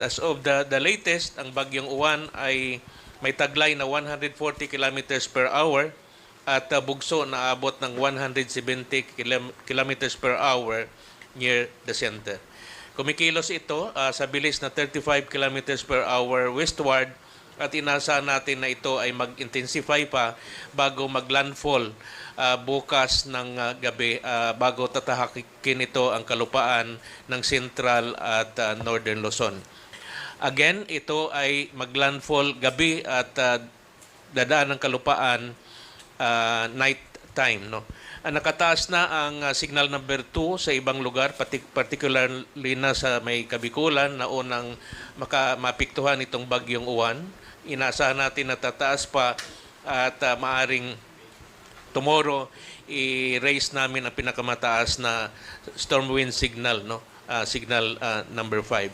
As of the, the latest, ang bagyong Uwan ay may taglay na 140 kilometers per hour at uh, bugso na abot ng 170 kilom- kilometers per hour near the center. Kumikilos ito ah, sa bilis na 35 kilometers per hour westward at inaasahan natin na ito ay mag-intensify pa bago mag-landfall ah, bukas ng ah, gabi ah, bago tatahakin ito ang kalupaan ng Central at ah, Northern Luzon. Again, ito ay maglandfall gabi at ah, dadaan ng kalupaan ah, night time. No? Ah, nakataas na ang ah, signal number 2 sa ibang lugar, pati- particularly na sa may Kabikulan na unang maka, mapiktuhan itong bagyong uwan. Inaasahan natin na tataas pa at ah, maaring tomorrow i-raise namin ang pinakamataas na storm wind signal no Ah, signal ah, number 5